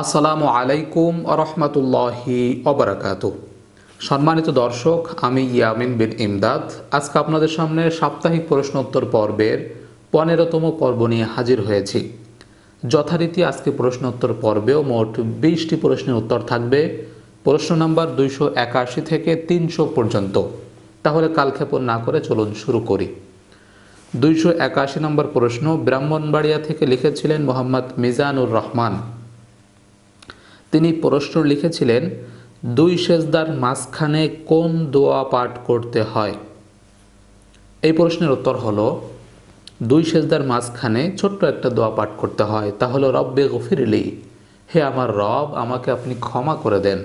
আসসালামু আলাইকুম রহমতুল্লাহি অবরাকাত সম্মানিত দর্শক, আমি ইয়ামিন বিন ইমদাদ। আজকে আপনাদের সামনে সাপ্তাহিক প্রশ্নোত্তর পর্বের পনেরোতম পর্ব নিয়ে হাজির হয়েছি। যথারীতি আজকে প্রশ্নোত্তর পর্বেও মোট বিশটি প্রশ্নের উত্তর থাকবে। প্রশ্ন নাম্বার দুইশো একাশি থেকে তিনশো পর্যন্ত। তাহলে কালক্ষেপণ না করে চলুন শুরু করি। দুইশো একাশি নম্বর প্রশ্ন ব্রাহ্মণবাড়িয়া থেকে লিখেছিলেন মোহাম্মদ মিজানুর রহমান। তিনি প্রশ্ন লিখেছিলেন, দুই সেজদার মাঝখানে কোন দোয়া পাঠ করতে হয়? এই প্রশ্নের উত্তর হলো, দুই সেজদার মাঝখানে ছোট্ট একটা দোয়া পাঠ করতে হয়। তা হলো, রব্বে গফিরলি, হে আমার রব, আমাকে আপনি ক্ষমা করে দেন।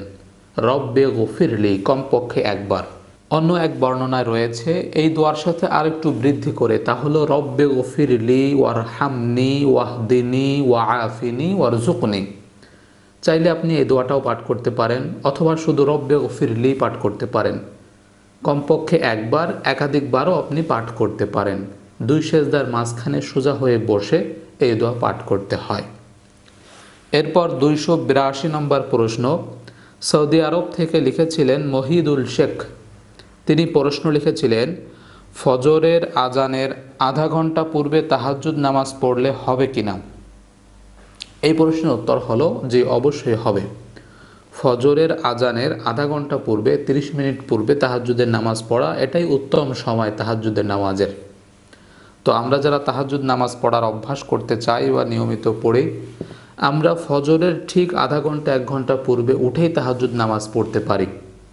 রব রব্বে গফিরলি, কমপক্ষে একবার। অন্য এক বর্ণনায় রয়েছে, এই দোয়ার সাথে আরেকটু বৃদ্ধি করে, তা হলো, রব্বে গফিরলি ওয়ার হামনি ওয়াহদিনী, ওয়া আফিনি ওয়ার জুকনি চাইলে আপনি এই দোয়াটাও পাঠ করতে পারেন, অথবা শুধু রব্বে গফিরলি পাঠ করতে পারেন। কমপক্ষে একবার, একাধিকবারও আপনি পাঠ করতে পারেন। দুই সেজদার মাঝখানে সোজা হয়ে বসে এই দোয়া পাঠ করতে হয়। এরপর দুইশো বিরাশি নম্বর প্রশ্ন। সৌদি আরব থেকে লিখেছিলেন মহিদুল শেখ। তিনি প্রশ্ন লিখেছিলেন, ফজরের আজানের আধা ঘণ্টা পূর্বে তাহাজ্জুদ নামাজ পড়লে হবে কিনা? এই প্রশ্নের উত্তর হলো যে অবশ্যই হবে। ফজরের আজানের আধা ঘণ্টা পূর্বে ৩০ মিনিট পূর্বে তাহাজ্জুদের নামাজ পড়া, এটাই উত্তম সময় তাহাজ্জুদের নামাজের। তো আমরা যারা তাহাজ্জুদ নামাজ পড়ার অভ্যাস করতে চাই বা নিয়মিত পড়ি, আমরা ফজরের ঠিক আধা ঘণ্টা এক ঘণ্টা পূর্বে উঠেই তাহাজ্জুদ নামাজ পড়তে পারি।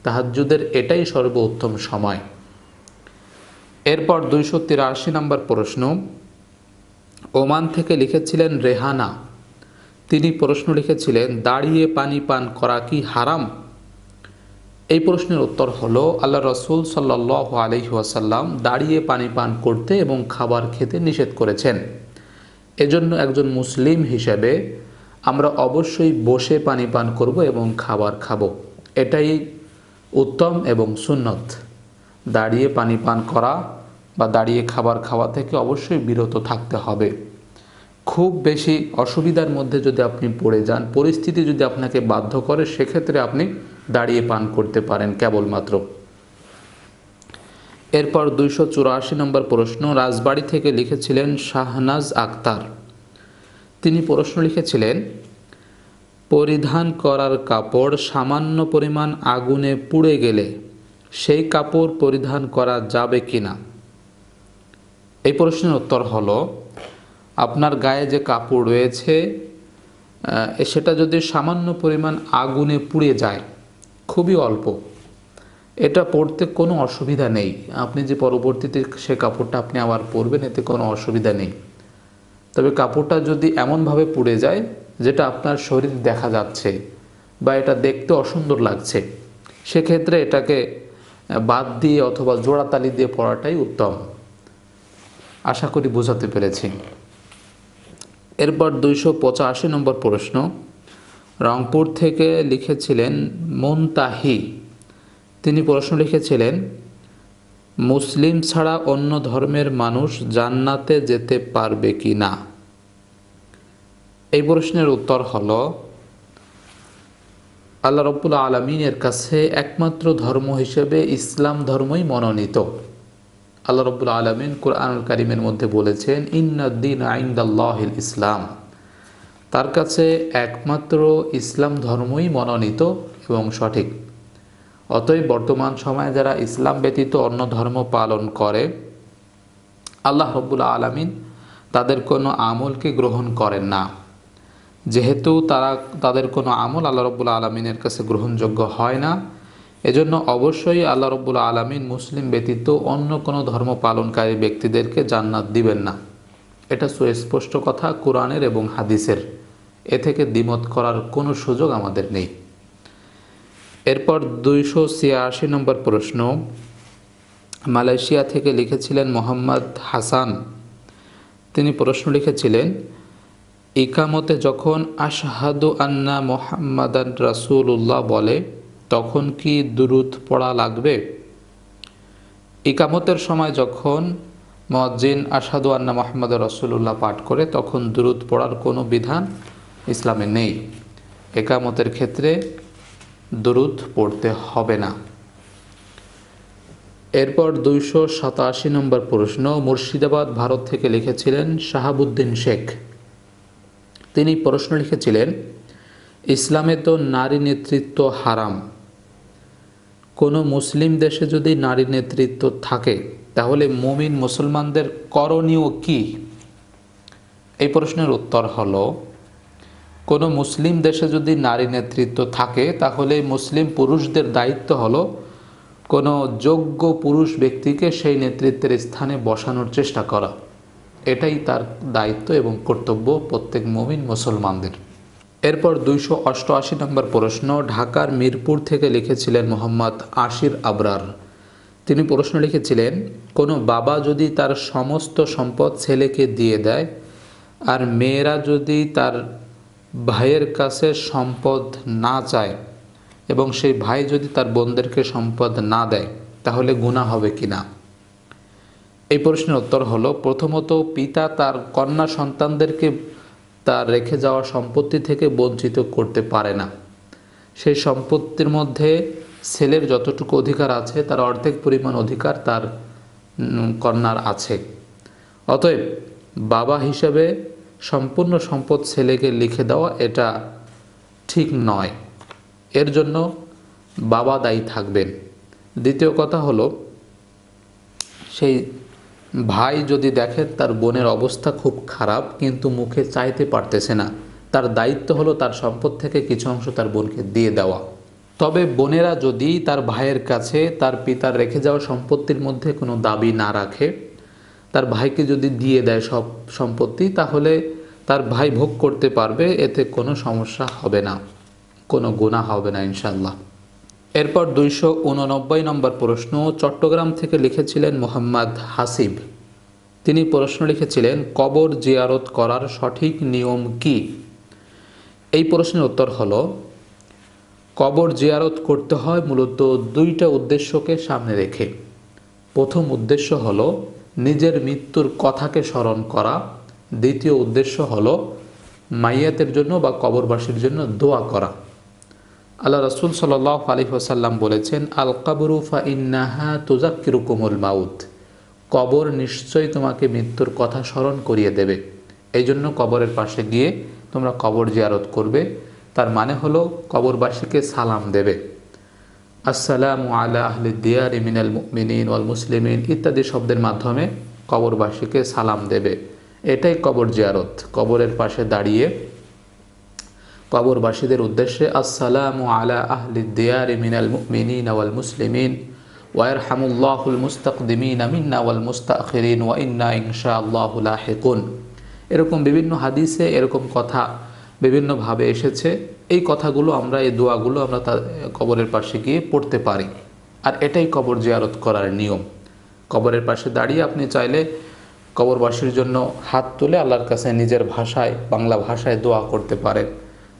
তাহাজ্জুদের এটাই সর্বোত্তম সময়। এরপর দুইশো তিরাশি নম্বর প্রশ্ন। ওমান থেকে লিখেছিলেন রেহানা তিনি প্রশ্ন লিখেছিলেন, দাঁড়িয়ে পানি পান করা কি হারাম? এই প্রশ্নের উত্তর হলো, আল্লাহ রসুল সাল্লাহ আলহি ওয়াসাল্লাম দাঁড়িয়ে পানি পান করতে এবং খাবার খেতে নিষেধ করেছেন। এজন্য একজন মুসলিম হিসেবে আমরা অবশ্যই বসে পানি পান করব এবং খাবার খাব। এটাই উত্তম এবং সুন্নত। দাঁড়িয়ে পানি পান করা বা দাঁড়িয়ে খাবার খাওয়া থেকে অবশ্যই বিরত থাকতে হবে। খুব বেশি অসুবিধার মধ্যে যদি আপনি পড়ে যান, পরিস্থিতি যদি আপনাকে বাধ্য করে, সেক্ষেত্রে আপনি দাঁড়িয়ে পান করতে পারেন কেবলমাত্র। এরপর দুইশো চুরাশি নম্বর প্রশ্ন, রাজবাড়ি থেকে লিখেছিলেন শাহনাজ আক্তার। তিনি প্রশ্ন লিখেছিলেন, পরিধান করার কাপড় সামান্য পরিমাণ আগুনে পুড়ে গেলে সেই কাপড় পরিধান করা যাবে কি না এই প্রশ্নের উত্তর হলো আপনার গায়ে যে কাপড় রয়েছে সেটা যদি সামান্য পরিমাণ আগুনে পুড়ে যায়, খুবই অল্প, এটা পরতে কোনো অসুবিধা নেই। আপনি যে পরবর্তীতে সে কাপড়টা আপনি আবার পরবেন, এতে কোনো অসুবিধা নেই। তবে কাপড়টা যদি এমনভাবে পুড়ে যায়, যেটা আপনার শরীর দেখা যাচ্ছে বা এটা দেখতে অসুন্দর লাগছে, সেক্ষেত্রে এটাকে বাদ দিয়ে অথবা জোড়াতালি দিয়ে পড়াটাই উত্তম। আশা করি বোঝাতে পেরেছি। এরপর দুইশো পঁচাশি নম্বর প্রশ্ন, রংপুর থেকে লিখেছিলেন মুনতাহি। তিনি প্রশ্ন লিখেছিলেন, মুসলিম ছাড়া অন্য ধর্মের মানুষ জান্নাতে যেতে পারবে কি না? এই প্রশ্নের উত্তর হল, আল্লাহ রব্বুল আলমিনের কাছে একমাত্র ধর্ম হিসেবে ইসলাম ধর্মই মনোনীত। আল্লাহ রব্বুল আলমিন কোরআনুল কারিমের মধ্যে বলেছেন ইন্নাদ্দিন আইন্দাল্লাহিল ইসলাম। তার কাছে একমাত্র ইসলাম ধর্মই মনোনীত এবং সঠিক। অতএব বর্তমান সময়ে যারা ইসলাম ব্যতীত অন্য ধর্ম পালন করে, আল্লাহ রব্বুল আলমিন তাদের কোনো আমলকে গ্রহণ করেন না। যেহেতু তারা, তাদের কোনো আমল আল্লাহ রব্বুল আলমিনের কাছে গ্রহণযোগ্য হয় না এজন্য অবশ্যই আল্লাহ রব্বুল আলমিন মুসলিম ব্যতীত অন্য কোনো ধর্ম পালনকারী ব্যক্তিদেরকে জান্নাত দিবেন না। এটা সুস্পষ্ট কথা কোরআনের এবং হাদিসের। এ থেকে দ্বিমত করার কোনো সুযোগ আমাদের নেই। এরপর দুইশো ছিয়াশি নম্বর প্রশ্ন। মালয়েশিয়া থেকে লিখেছিলেন মোহাম্মদ হাসান। তিনি প্রশ্ন লিখেছিলেন, ইকামতে যখন আশাহাদু আন্না মোহাম্মদান রাসুল্লাহ বলে তখন কি দুরুদ পড়া লাগবে? ইকামতের সময় যখন মজ্জিন আসাদু আন্না মোহাম্মদ রসুল্লাহ পাঠ করে, তখন দুরুদ পড়ার কোনো বিধান ইসলামে নেই। একামতের ক্ষেত্রে দরুদ পড়তে হবে না। এরপর দুইশো সাতাশি নম্বর প্রশ্ন, মুর্শিদাবাদ, ভারত থেকে লিখেছিলেন শাহাবুদ্দিন শেখ। তিনি প্রশ্ন লিখেছিলেন, ইসলামে তো নারী নেতৃত্ব হারাম। কোনো মুসলিম দেশে যদি নারী নেতৃত্ব থাকে, তাহলে মুমিন মুসলমানদের করণীয় কি? এই প্রশ্নের উত্তর হলো, কোনো মুসলিম দেশে যদি নারী নেতৃত্ব থাকে, তাহলে মুসলিম পুরুষদের দায়িত্ব হলো কোনো যোগ্য পুরুষ ব্যক্তিকে সেই নেতৃত্বের স্থানে বসানোর চেষ্টা করা। এটাই তার দায়িত্ব এবং কর্তব্য প্রত্যেক মমিন মুসলমানদের। এরপর দুইশো অষ্টআশি নম্বর প্রশ্ন, ঢাকার মিরপুর থেকে লিখেছিলেন মোহাম্মদ আশির আবরার। তিনি প্রশ্ন লিখেছিলেন, কোনো বাবা যদি তার সমস্ত সম্পদ ছেলেকে দিয়ে দেয়, আর মেয়েরা যদি তার ভাইয়ের কাছে সম্পদ না চায়, এবং সেই ভাই যদি তার বোনদেরকে সম্পদ না দেয়, তাহলে গুণা হবে কি না? এই প্রশ্নের উত্তর হলো, প্রথমত পিতা তার কন্যা সন্তানদেরকে তার রেখে যাওয়া সম্পত্তি থেকে বঞ্চিত করতে পারে না। সেই সম্পত্তির মধ্যে ছেলের যতটুকু অধিকার আছে, তার অর্ধেক পরিমাণ অধিকার তার কন্যার আছে। অতএব বাবা হিসেবে সম্পূর্ণ সম্পদ ছেলেকে লিখে দেওয়া এটা ঠিক নয়। এর জন্য বাবা দায়ী থাকবেন। দ্বিতীয় কথা হলো, সেই ভাই যদি দেখেন তার বোনের অবস্থা খুব খারাপ, কিন্তু মুখে চাইতে পারতেছে না। তার দায়িত্ব হলো তার সম্পদ থেকে কিছু অংশ তার বোনকে দিয়ে দেওয়া। তবে বোনেরা যদি তার ভাইয়ের কাছে তার পিতার রেখে যাওয়া সম্পত্তির মধ্যে কোনো দাবি না রাখে, তার ভাইকে যদি দিয়ে দেয় সব সম্পত্তি, তাহলে তার ভাই ভোগ করতে পারবে, এতে কোনো সমস্যা হবে না, কোনো গুণা হবে না ইনশাল্লাহ এরপর দুইশো উননব্বই নম্বর প্রশ্ন চট্টগ্রাম থেকে লিখেছিলেন মোহাম্মদ হাসিব। তিনি প্রশ্ন লিখেছিলেন, কবর জিয়ারত করার সঠিক নিয়ম কি? এই প্রশ্নের উত্তর হল, কবর জিয়ারত করতে হয় মূলত দুইটা উদ্দেশ্যকে সামনে রেখে। প্রথম উদ্দেশ্য হল নিজের মৃত্যুর কথাকে স্মরণ করা। দ্বিতীয় উদ্দেশ্য হল মাইয়াতের জন্য বা কবরবাসীর জন্য দোয়া করা। আল্লাহ রসুল সাল আলী ওসাল্লাম বলেছেন, আল কাবরু ফা ইন্নাহা তুজাক্কিরুকুমুল মাউত। কবর নিশ্চয়ই তোমাকে মৃত্যুর কথা স্মরণ করিয়ে দেবে। এই জন্য কবরের পাশে গিয়ে তোমরা কবর জিয়ারত করবে। তার মানে হলো কবরবাসীকে সালাম দেবে। আসসালামু আলা আহলি দিয়ার মিনাল মিনিন ওয়াল মুসলিমিন ইত্যাদি শব্দের মাধ্যমে কবরবাসীকে সালাম দেবে। এটাই কবর জিয়ারত। কবরের পাশে দাঁড়িয়ে কবরবাসীদের উদ্দেশ্যে আসসালামু আলা আহলি মিনাল মিনিন ওয়াল মুসলিমিন ওয়ার হামুল্লাহুল মুস্তাকদিমিন আমিন্না ওয়াল মুস্তাখিরিন ওয়া ইন্না ইনশা আল্লাহ লাহিকুন। এরকম বিভিন্ন হাদিসে এরকম কথা বিভিন্নভাবে এসেছে। এই কথাগুলো আমরা, এই দোয়াগুলো আমরা তার কবরের পাশে গিয়ে পড়তে পারি। আর এটাই কবর জিয়ারত করার নিয়ম। কবরের পাশে দাঁড়িয়ে আপনি চাইলে কবরবাসীর জন্য হাত তুলে আল্লাহর কাছে নিজের ভাষায়, বাংলা ভাষায় দোয়া করতে পারেন।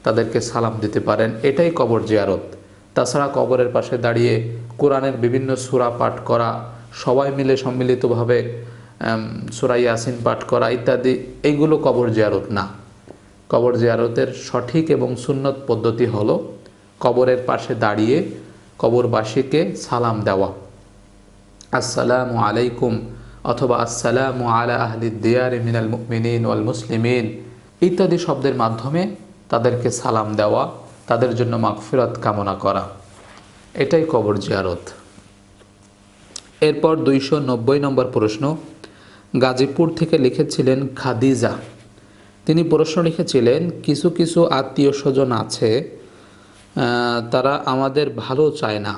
তাদেরকে সালাম দিতে পারেন। এটাই কবর জিয়ারত। তাছাড়া কবরের পাশে দাঁড়িয়ে কোরআনের বিভিন্ন সূরা পাঠ করা, সবাই মিলে সম্মিলিতভাবে সুরা ইয়াসিন পাঠ করা ইত্যাদি এইগুলো কবর জিয়ারত না। কবর জিয়ারতের সঠিক এবং সুন্নত পদ্ধতি হলো কবরের পাশে দাঁড়িয়ে কবরবাসীকে সালাম দেওয়া। আসসালামু আলাইকুম অথবা আসসালামু আলা আহলি দিয়ার মিনাল মুমিনিন ওয়াল মুসলিমিন ইত্যাদি শব্দের মাধ্যমে তাদেরকে সালাম দেওয়া, তাদের জন্য মাগফিরাত কামনা করা। এটাই কবর জিয়ারত। এরপর দুইশো নব্বই নম্বর প্রশ্ন। গাজীপুর থেকে লিখেছিলেন খাদিজা। তিনি প্রশ্ন লিখেছিলেন, কিছু কিছু আত্মীয় স্বজন আছে তারা আমাদের ভালো চায় না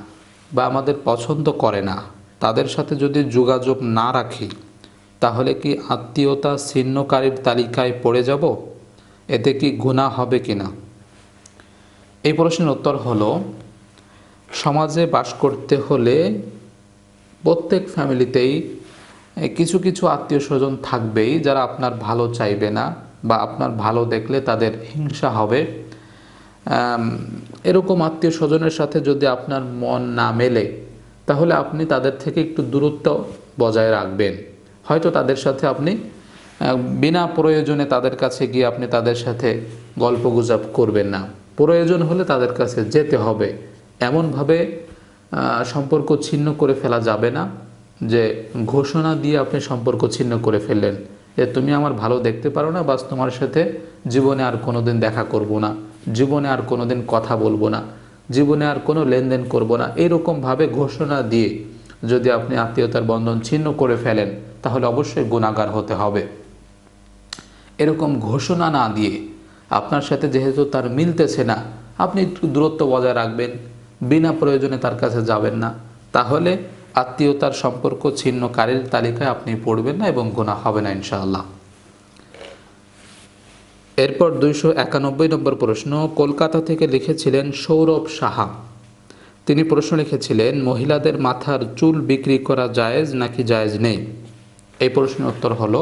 বা আমাদের পছন্দ করে না। তাদের সাথে যদি যোগাযোগ না রাখি, তাহলে কি আত্মীয়তা ছিন্নকারীর তালিকায় পড়ে যাব? এতে কি গুণা হবে কি না এই প্রশ্নের উত্তর হলো, সমাজে বাস করতে হলে প্রত্যেক ফ্যামিলিতেই কিছু কিছু আত্মীয় স্বজন থাকবেই, যারা আপনার ভালো চাইবে না বা আপনার ভালো দেখলে তাদের হিংসা হবে। এরকম আত্মীয় স্বজনের সাথে যদি আপনার মন না মেলে, তাহলে আপনি তাদের থেকে একটু দূরত্ব বজায় রাখবেন। হয়তো তাদের সাথে আপনি বিনা প্রয়োজনে তাদের কাছে গিয়ে আপনি তাদের সাথে গল্পগুজব করবেন না। প্রয়োজন হলে তাদের কাছে যেতে হবে। এমনভাবে সম্পর্ক ছিন্ন করে ফেলা যাবে না যে ঘোষণা দিয়ে আপনি সম্পর্ক ছিন্ন করে ফেললেন। যে তুমি আমার ভালো দেখতে পারো না, বাস তোমার সাথে জীবনে আর কোনো দিন দেখা করব না। জীবনে আর কোনোদিন কথা বলব না। জীবনে আর কোনো লেনদেন করব না। এরকমভাবে ঘোষণা দিয়ে যদি আপনি আত্মীয়তার বন্ধন ছিন্ন করে ফেলেন, তাহলে অবশ্যই গুণাগার হতে হবে। এরকম ঘোষণা না দিয়ে আপনার সাথে যেহেতু তার মিলতেছে না, আপনি একটু দূরত্ব বজায় রাখবেন, বিনা প্রয়োজনে তার কাছে যাবেন না। তাহলে আত্মীয়তার সম্পর্ক ছিন্নকারীর তালিকায় আপনি পড়বেন না এবং গোনা হবে না ইনশাআল্লাহ। এরপর দুইশো একানব্বই নম্বর প্রশ্ন, কলকাতা থেকে লিখেছিলেন সৌরভ সাহা। তিনি প্রশ্ন লিখেছিলেন, মহিলাদের মাথার চুল বিক্রি করা জায়েজ নাকি জায়েজ নেই? এই প্রশ্নের উত্তর হলো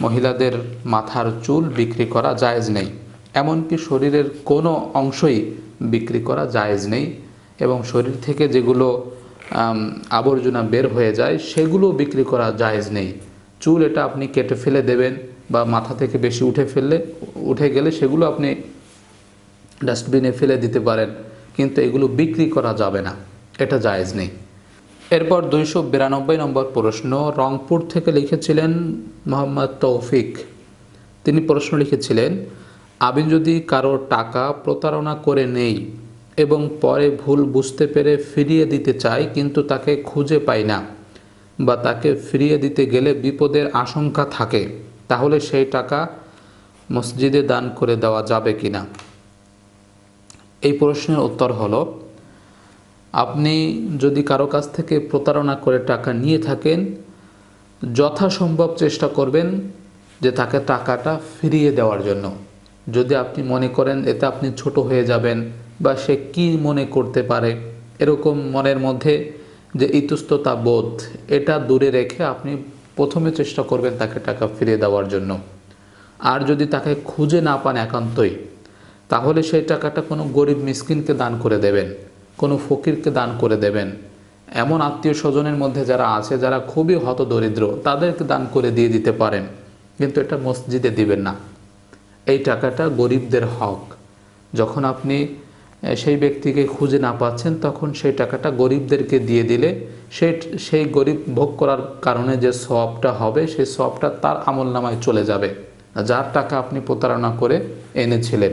মহিলাদের মাথার চুল বিক্রি করা জায়েজ নেই। এমনকি শরীরের কোনো অংশই বিক্রি করা জায়েজ নেই এবং শরীর থেকে যেগুলো আবর্জনা বের হয়ে যায়, সেগুলো বিক্রি করা জায়েজ নেই। চুল এটা আপনি কেটে ফেলে দেবেন বা মাথা থেকে বেশি উঠে ফেললে, উঠে গেলে সেগুলো আপনি ডাস্টবিনে ফেলে দিতে পারেন, কিন্তু এগুলো বিক্রি করা যাবে না। এটা জায়েজ নেই। এরপর দুইশো বিরানব্বই নম্বর প্রশ্ন, রংপুর থেকে লিখেছিলেন মোহাম্মদ তৌফিক। তিনি প্রশ্ন লিখেছিলেন আমি যদি কারোর টাকা প্রতারণা করে নেই এবং পরে ভুল বুঝতে পেরে ফিরিয়ে দিতে চাই কিন্তু তাকে খুঁজে পাই না বা তাকে ফিরিয়ে দিতে গেলে বিপদের আশঙ্কা থাকে, তাহলে সেই টাকা মসজিদে দান করে দেওয়া যাবে কি না এই প্রশ্নের উত্তর হলো আপনি যদি কারও কাছ থেকে প্রতারণা করে টাকা নিয়ে থাকেন, যথাসম্ভব চেষ্টা করবেন যে তাকে টাকাটা ফিরিয়ে দেওয়ার জন্য। যদি আপনি মনে করেন এতে আপনি ছোট হয়ে যাবেন বা সে কি মনে করতে পারে, এরকম মনের মধ্যে যে ইতস্ততা বোধ, এটা দূরে রেখে আপনি প্রথমে চেষ্টা করবেন তাকে টাকা ফিরিয়ে দেওয়ার জন্য। আর যদি তাকে খুঁজে না পান একান্তই, তাহলে সেই টাকাটা কোনো গরিব মিসকিনকে দান করে দেবেন। কোনো ফকিরকে দান করে দেবেন। এমন আত্মীয় স্বজনের মধ্যে যারা আছে, যারা খুবই হত দরিদ্র, তাদেরকে দান করে দিয়ে দিতে পারেন। কিন্তু এটা মসজিদে দিবেন না। এই টাকাটা গরিবদের হক। যখন আপনি সেই ব্যক্তিকে খুঁজে না পাচ্ছেন, তখন সেই টাকাটা গরিবদেরকে দিয়ে দিলে সেই সেই গরিব ভোগ করার কারণে যে সবটা হবে, সেই সবটা তার আমল নামায় চলে যাবে। যার টাকা আপনি প্রতারণা করে এনেছিলেন।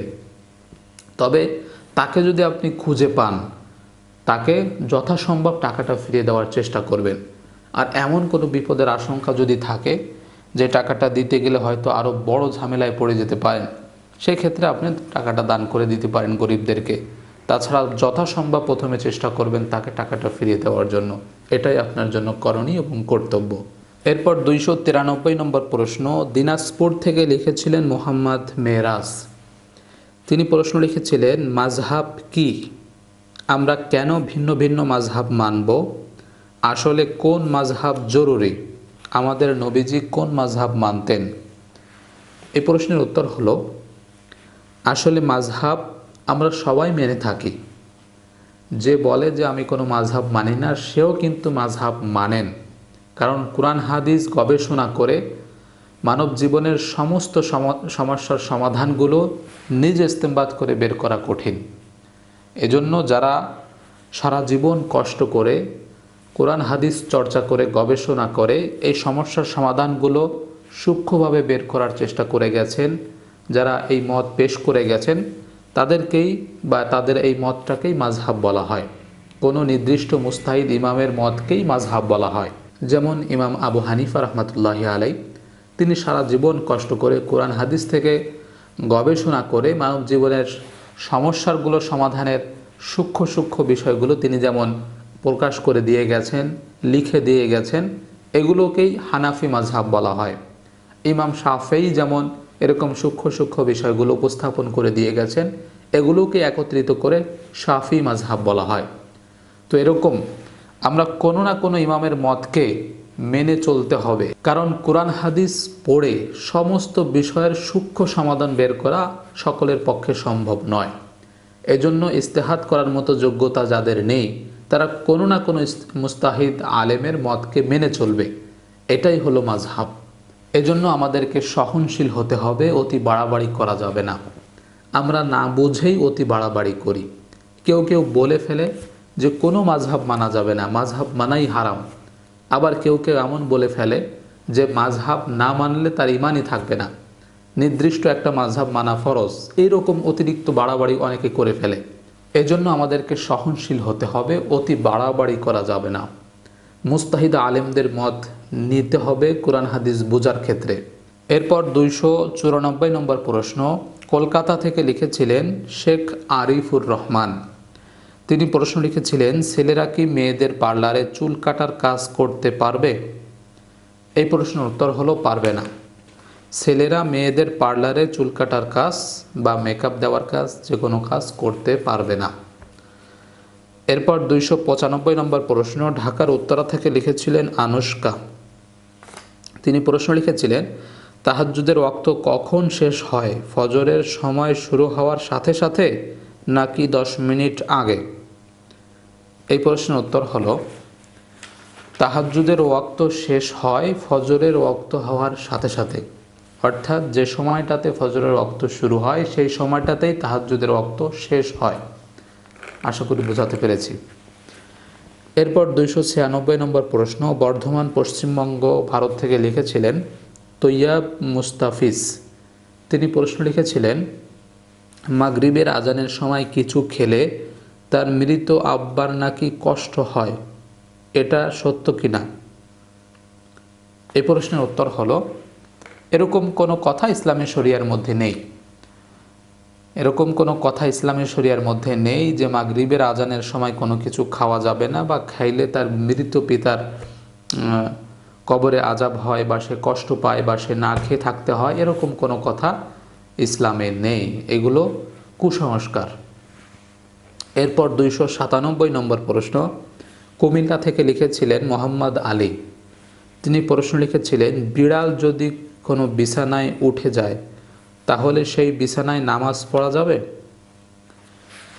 তবে তাকে যদি আপনি খুঁজে পান তাকে যথাসম্ভব টাকাটা ফিরিয়ে দেওয়ার চেষ্টা করবেন। আর এমন কোনো বিপদের আশঙ্কা যদি থাকে, যে টাকাটা দিতে গেলে হয়তো আরও বড় ঝামেলায় পড়ে যেতে পারেন সেই ক্ষেত্রে আপনি টাকাটা দান করে দিতে পারেন গরিবদেরকে। তাছাড়া যথাসম্ভব প্রথমে চেষ্টা করবেন তাকে টাকাটা ফিরিয়ে দেওয়ার জন্য। এটাই আপনার জন্য করণীয় এবং কর্তব্য। এরপর দুইশো তিরানব্বই নম্বর প্রশ্ন, দিনাজপুর থেকে লিখেছিলেন মোহাম্মদ মেহরাজ তিনি প্রশ্ন লিখেছিলেন, মাযহাব কি? আমরা কেন ভিন্ন ভিন্ন মাযহাব মানব? আসলে কোন মাযহাব জরুরি? আমাদের নবীজি কোন মাঝহাব মানতেন? এই প্রশ্নের উত্তর হলো, আসলে মাঝহাব আমরা সবাই মেনে থাকি। যে বলে যে আমি কোনো মাযহাব মানি না, সেও কিন্তু মাযহাব মানেন। কারণ কোরআন, হাদিস গবেষণা করে মানব জীবনের সমস্ত সম- সমস্যার সমাধানগুলো নিজে ইস্তেমবাদ করে বের করা কঠিন। এজন্য যারা সারা জীবন কষ্ট করে কোরআন, হাদিস চর্চা করে, গবেষণা করে, এই সমস্যার সমাধানগুলো সূক্ষ্মভাবে বের করার চেষ্টা করে গেছেন, যারা এই মত পেশ করে গেছেন, তাদেরকেই বা তাদের এই মতটাকেই মাঝহাব বলা হয়। কোনো নির্দিষ্ট মুস্তাহিদ ইমামের মতকেই মাঝহাব বলা হয়। যেমন ইমাম আবু হানিফা রহমতুল্লাহ আলাই তিনি সারা জীবন কষ্ট করে কোরআন, হাদিস থেকে গবেষণা করে মানব জীবনের সমস্যাগুলো সমাধানের সূক্ষ্ম সূক্ষ্ম বিষয়গুলো তিনি যেমন প্রকাশ করে দিয়ে গেছেন, লিখে দিয়ে গেছেন, এগুলোকেই হানাফি মাঝহাব বলা হয়। ইমাম শাফেই যেমন এরকম সূক্ষ্ম সূক্ষ্ম বিষয়গুলো উপস্থাপন করে দিয়ে গেছেন, এগুলোকে একত্রিত করে শাফি মাঝহাব বলা হয়। তো এরকম আমরা কোনো না কোনো ইমামের মতকে মেনে চলতে হবে। কারণ কোরআন হাদিস পড়ে সমস্ত বিষয়ের সূক্ষ্ম সমাধান বের করা সকলের পক্ষে সম্ভব নয়। এজন্য ইস্তেহাদ করার মতো যোগ্যতা যাদের নেই, তারা কোনো না কোনো মুস্তাহিদ আলেমের মতকে মেনে চলবে। এটাই হলো মাঝহাব এজন্য আমাদেরকে সহনশীল হতে হবে, অতি বাড়াবাড়ি করা যাবে না। আমরা না বুঝেই অতি বাড়াবাড়ি করি। কেউ কেউ বলে ফেলে যে কোনো মাঝহাব মানা যাবে না। মাঝহাব মানাই হারাম। আবার কেউ কেউ এমন বলে ফেলে যে মাঝহাব না মানলে তার ইমানই থাকবে না। নির্দিষ্ট একটা মাঝহাব মানা ফরজ। এইরকম অতিরিক্ত বাড়াবাড়ি অনেকে করে ফেলে। এজন্য আমাদেরকে সহনশীল হতে হবে, অতি বাড়াবাড়ি করা যাবে না। মুস্তাহিদ আলেমদের মত নিতে হবে কোরআন হাদিস বোঝার ক্ষেত্রে। এরপর দুইশো চুরানব্বই নম্বর প্রশ্ন, কলকাতা থেকে লিখেছিলেন শেখ আরিফুর রহমান। তিনি প্রশ্ন লিখেছিলেন, ছেলেরা কি মেয়েদের পার্লারে চুল কাটার কাজ করতে পারবে? এই প্রশ্নের উত্তর হলো, পারবে না। ছেলেরা মেয়েদের পার্লারে চুল কাটার কাজ বা মেকআপ দেওয়ার কাজ যে কোনো কাজ করতে পারবে না। এরপর দুইশো পঁচানব্বই নম্বর প্রশ্ন ঢাকার উত্তরা থেকে লিখেছিলেন আনুষ্কা। তিনি প্রশ্ন লিখেছিলেন, তাহাজ্জুদের ওয়াক্ত কখন শেষ হয়? ফজরের সময় শুরু হওয়ার সাথে সাথে নাকি দশ মিনিট আগে? এই প্রশ্নের উত্তর হলো, তাহাজ্জুদের ওয়াক্ত শেষ হয় ফজরের ওয়াক্ত হওয়ার সাথে সাথে। অর্থাৎ যে সময়টাতে ফজরের ওয়াক্ত শুরু হয়, সেই সময়টাতেই তাহাজ্জুদের ওয়াক্ত শেষ হয়। আশা করি বোঝাতে পেরেছি। এরপর দুইশো ছিয়ানব্বই নম্বর প্রশ্ন, বর্ধমান পশ্চিমবঙ্গ ভারত থেকে লিখেছিলেন তৈয়াব মুস্তাফিজ। তিনি প্রশ্ন লিখেছিলেন, মাগরিবের আজানের সময় কিছু খেলে তার মৃত আব্বার নাকি কষ্ট হয়, এটা সত্য কি না এই প্রশ্নের উত্তর হলো, এরকম কোনো কথা ইসলামী শরিয়ার মধ্যে নেই। এরকম কোনো কথা ইসলামী শরিয়ার মধ্যে নেই যে মাগরিবের আজানের সময় কোনো কিছু খাওয়া যাবে না বা খাইলে তার মৃত পিতার কবরে আজাব হয় বা সে কষ্ট পায় বা সে না খেয়ে থাকতে হয়, এরকম কোনো কথা ইসলামে নেই। এগুলো কুসংস্কার। এরপর দুইশো সাতানব্বই নম্বর প্রশ্ন, কুমিল্লা থেকে লিখেছিলেন মোহাম্মদ আলী। তিনি প্রশ্ন লিখেছিলেন, বিড়াল যদি কোনো বিছানায় উঠে যায়, তাহলে সেই বিছানায় নামাজ পড়া যাবে?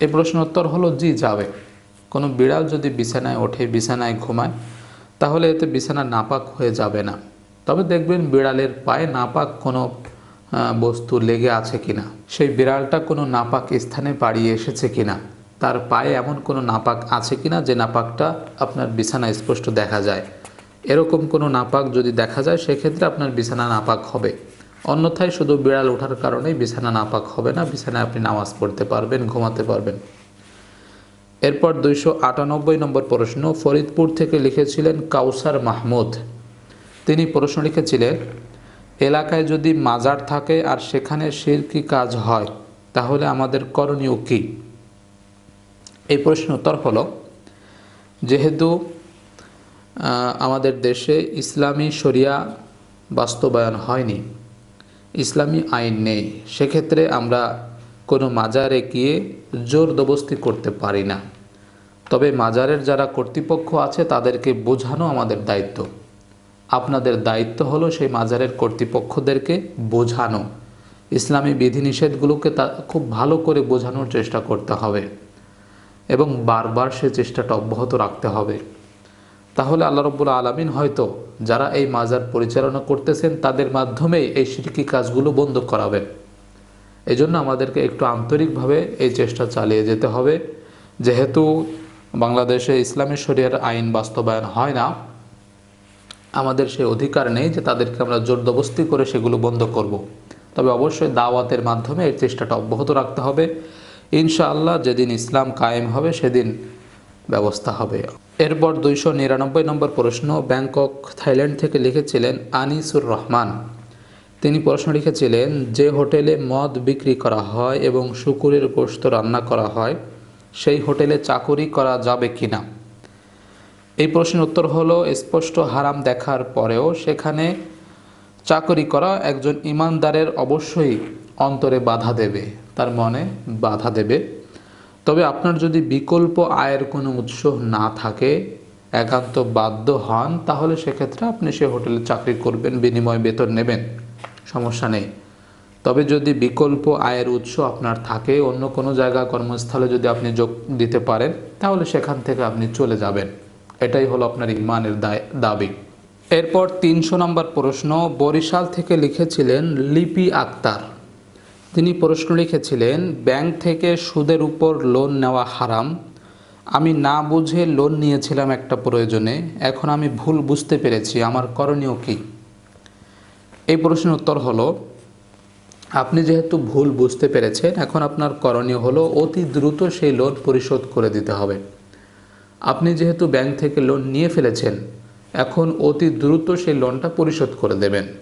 এই প্রশ্ন উত্তর হলো, জি, যাবে। কোনো বিড়াল যদি বিছানায় ওঠে, বিছানায় ঘুমায়, তাহলে এতে বিছানা নাপাক হয়ে যাবে না। তবে দেখবেন বিড়ালের পায়ে নাপাক কোনো বস্তু লেগে আছে কিনা। সেই বিড়ালটা কোনো নাপাক স্থানে পাড়িয়ে এসেছে কিনা। তার পায়ে এমন কোনো নাপাক আছে কিনা যে নাপাকটা আপনার বিছানায় স্পষ্ট দেখা যায়। এরকম কোনো নাপাক যদি দেখা যায়, সেক্ষেত্রে আপনার বিছানা নাপাক হবে। অন্যথায় শুধু বিড়াল ওঠার কারণেই বিছানা নাপাক হবে না, বিছানায় আপনি নামাজ পড়তে পারবেন, ঘুমাতে পারবেন। এরপর দুইশো আটানব্বই নম্বর প্রশ্ন, ফরিদপুর থেকে লিখেছিলেন কাউসার মাহমুদ। তিনি প্রশ্ন লিখেছিলেন, এলাকায় যদি মাজার থাকে আর সেখানে শিরকি কাজ হয়, তাহলে আমাদের করণীয় কী? এই প্রশ্নের উত্তর হলো, যেহেতু আমাদের দেশে ইসলামী শরিয়া বাস্তবায়ন হয়নি, ইসলামী আইন নেই, সেক্ষেত্রে আমরা কোনো মাজারে গিয়ে জোর দবস্তি করতে পারি না। তবে মাজারের যারা কর্তৃপক্ষ আছে, তাদেরকে বোঝানো আমাদের দায়িত্ব। আপনাদের দায়িত্ব হলো সেই মাজারের কর্তৃপক্ষদেরকে বোঝানো। ইসলামী বিধিনিষেধগুলোকে তা খুব ভালো করে বোঝানোর চেষ্টা করতে হবে। এবং বারবার সে চেষ্টাটা অব্যাহত রাখতে হবে। তাহলে আল্লাহ রব্বুল আলমিন হয়তো যারা এই মাজার পরিচালনা করতেছেন, তাদের মাধ্যমেই এই শিরকি কাজগুলো বন্ধ করাবেন। এই জন্য আমাদেরকে একটু আন্তরিকভাবে এই চেষ্টা চালিয়ে যেতে হবে। যেহেতু বাংলাদেশে ইসলামী শরিয়ার আইন বাস্তবায়ন হয় না, আমাদের সেই অধিকার নেই যে তাদেরকে আমরা জোরদবস্তি করে সেগুলো বন্ধ করব। তবে অবশ্যই দাওয়াতের মাধ্যমে এই চেষ্টাটা অব্যাহত রাখতে হবে। ইনশাআল্লাহ যেদিন ইসলাম কায়েম হবে, সেদিন ব্যবস্থা হবে। এরপর দুইশো নিরানব্বই নম্বর প্রশ্ন ব্যাংকক, থাইল্যান্ড থেকে লিখেছিলেন আনিসুর রহমান। তিনি প্রশ্ন লিখেছিলেন, যে হোটেলে মদ বিক্রি করা হয় এবং শুকুরের গোশত রান্না করা হয়, সেই হোটেলে চাকুরি করা যাবে কি না এই প্রশ্নের উত্তর হলো, স্পষ্ট হারাম দেখার পরেও সেখানে চাকরি করা একজন ইমানদারের অবশ্যই অন্তরে বাধা দেবে। তার মনে বাধা দেবে। তবে আপনার যদি বিকল্প আয়ের কোনো উৎস না থাকে, একান্ত বাধ্য হন, তাহলে সেক্ষেত্রে আপনি সে হোটেলে চাকরি করবেন, বিনিময় বেতন নেবেন। সমস্যা নেই। তবে যদি বিকল্প আয়ের উৎস আপনার থাকে, অন্য কোনো জায়গা কর্মস্থলে যদি আপনি যোগ দিতে পারেন, তাহলে সেখান থেকে আপনি চলে যাবেন। এটাই হলো আপনার ইমানের দায়, দাবি। এরপর তিনশো নম্বর প্রশ্ন, বরিশাল থেকে লিখেছিলেন লিপি আক্তার। তিনি প্রশ্ন লিখেছিলেন, ব্যাংক থেকে সুদের উপর লোন নেওয়া হারাম। আমি না বুঝে লোন নিয়েছিলাম একটা প্রয়োজনে। এখন আমি ভুল বুঝতে পেরেছি। আমার করণীয় কী? এই প্রশ্নের উত্তর হলো, আপনি যেহেতু ভুল বুঝতে পেরেছেন, এখন আপনার করণীয় হলো অতি দ্রুত সেই লোন পরিশোধ করে দিতে হবে। আপনি যেহেতু ব্যাংক থেকে লোন নিয়ে ফেলেছেন, এখন অতি দ্রুত সেই লোনটা পরিশোধ করে দেবেন।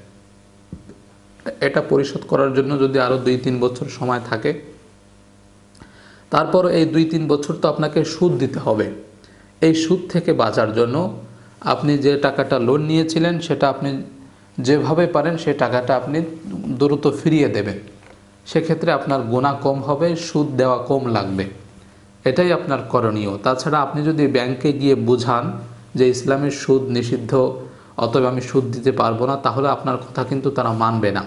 এটা পরিশোধ করার জন্য যদি আরও দুই তিন বছর সময় থাকে, তারপর এই দুই তিন বছর তো আপনাকে সুদ দিতে হবে। এই সুদ থেকে বাঁচার জন্য আপনি যে টাকাটা লোন নিয়েছিলেন, সেটা আপনি যেভাবে পারেন সেই টাকাটা আপনি দ্রুত ফিরিয়ে দেবেন। সেক্ষেত্রে আপনার গোনা কম হবে, সুদ দেওয়া কম লাগবে। এটাই আপনার করণীয়। তাছাড়া আপনি যদি ব্যাংকে গিয়ে বুঝান যে ইসলামের সুদ নিষিদ্ধ, অতএব আমি সুদ দিতে পারব না, তাহলে আপনার কথা কিন্তু তারা মানবে না।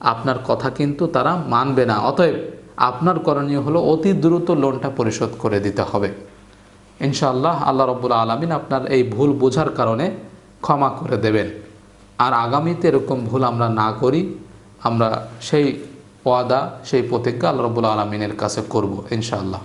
আপনার কথা কিন্তু তারা মানবে না। অতএব আপনার করণীয় হলো অতি দ্রুত লোনটা পরিশোধ করে দিতে হবে। ইনশাআল্লাহ আল্লাহ রব্বুল আলমিন আপনার এই ভুল বোঝার কারণে ক্ষমা করে দেবেন। আর আগামীতে এরকম ভুল আমরা না করি, আমরা সেই ওয়াদা, সেই প্রতিজ্ঞা আল্লাহ রব্বুল আলমিনের কাছে করব ইনশাআল্লাহ।